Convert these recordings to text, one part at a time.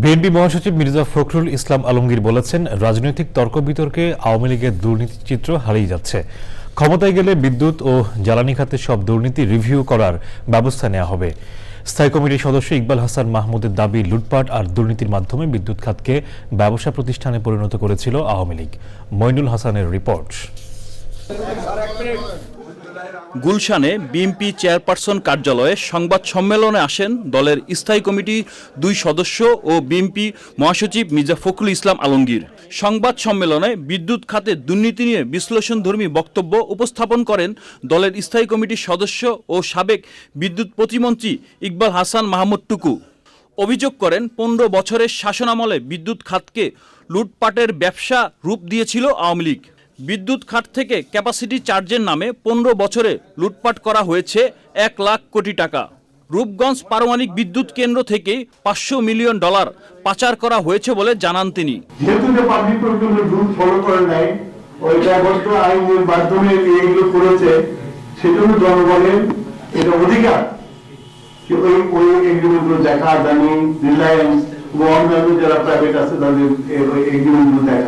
BNP মহাসচিব মির্জা ফখরুল ইসলাম আলমগীর বলেছেন, রাজনৈতিক তর্ক বিতর্কে আওয়ামী লীগের দুর্নীতি চিত্র হারিয়ে যাচ্ছে। ক্ষমতায় গেলে বিদ্যুৎ ও জ্বালানি খাতে সব দুর্নীতি রিভিউ করার ব্যবস্থা নেওয়া হবে। স্থায়ী কমিটির সদস্য ইকবাল হাসান মাহমুদের দাবি লুটপাট আর দুর্নীতির মাধ্যমে বিদ্যুৎ খাতকে ব্যবসা প্রতিষ্ঠানে পরিণত করেছিল আওয়ামী লীগ। মইনুল হাসানের রিপোর্ট। গুলশানে বিএনপি চেয়ারপারসন কার্যালয়ে সংবাদ সম্মেলনে আসেন দলের স্থায়ী কমিটি দুই সদস্য ও বিএনপি মহাসচিব মির্জা ফখরুল ইসলাম আলমগীর। সংবাদ সম্মেলনে বিদ্যুৎ খাতে দুর্নীতি নিয়ে বিশ্লেষণধর্মী বক্তব্য উপস্থাপন করেন দলের স্থায়ী কমিটির সদস্য ও সাবেক বিদ্যুৎ প্রতিমন্ত্রী ইকবাল হাসান মাহমুদ টুকু। অভিযোগ করেন, পনেরো বছরের শাসনামলে বিদ্যুৎ খাতকে লুটপাটের ব্যবসা রূপ দিয়েছিল আওয়ামী লীগ। বিদ্যুৎ খাত থেকে ক্যাপাসিটি চার্জের নামে পনেরো বছরে লুটপাট করা হয়েছে এক লাখ কোটি টাকা। রূপগঞ্জ পারমাণবিক বিদ্যুৎ কেন্দ্র থেকে পাঁচশো মিলিয়ন ডলার পাচার করা হয়েছে বলে জানান তিনি। দেখা।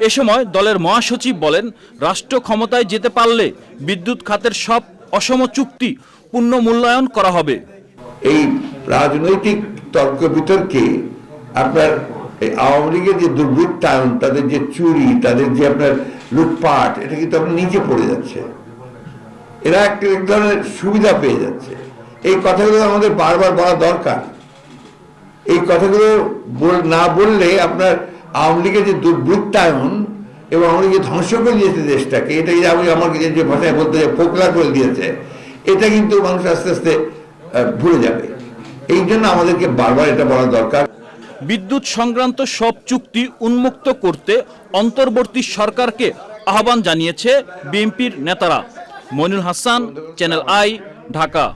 এ- সময় দলের মহাসচিব বলেন, রাষ্ট্র ক্ষমতায় যেতে পারলে বিদ্যুৎ খাতের সব অসম চুক্তি পূর্ণ মূল্যায়ন করা হবে। এই রাজনৈতিক তর্ক বিতর্কে আপনার এই আওয়ামী লীগের যে দুর্বৃত্তায়ন, তাদের যে চুরি, তাদের যে আপনার লুটপাট, এটা কিন্তু আপনার নিচে পড়ে যাচ্ছে। এরা একটা এক ধরনের সুবিধা পেয়ে যাচ্ছে। এই কথাগুলো আমাদের বারবার বলা দরকার। এই কথাগুলো না বললে আপনার আওয়ামী লীগের যে দুর্বৃত্তায়ন এবং আওয়ামী লীগ ধ্বংস করে দিয়েছে দেশটাকে, এটা যে আমি আমাকে যে- ভাষায় বলতে ফোকলা করে দিয়েছে, এটা কিন্তু মানুষ আস্তে আস্তে ভুলে যাবে। এই জন্য আমাদেরকে বারবার এটা বলা দরকার। বিদ্যুৎ সংক্রান্ত সব চুক্তি উন্মুক্ত করতে অন্তর্বর্তী সরকারকে আহ্বান জানিয়েছে বিএনপির নেতারা। Moinul Hasan, channel I, Dhaka.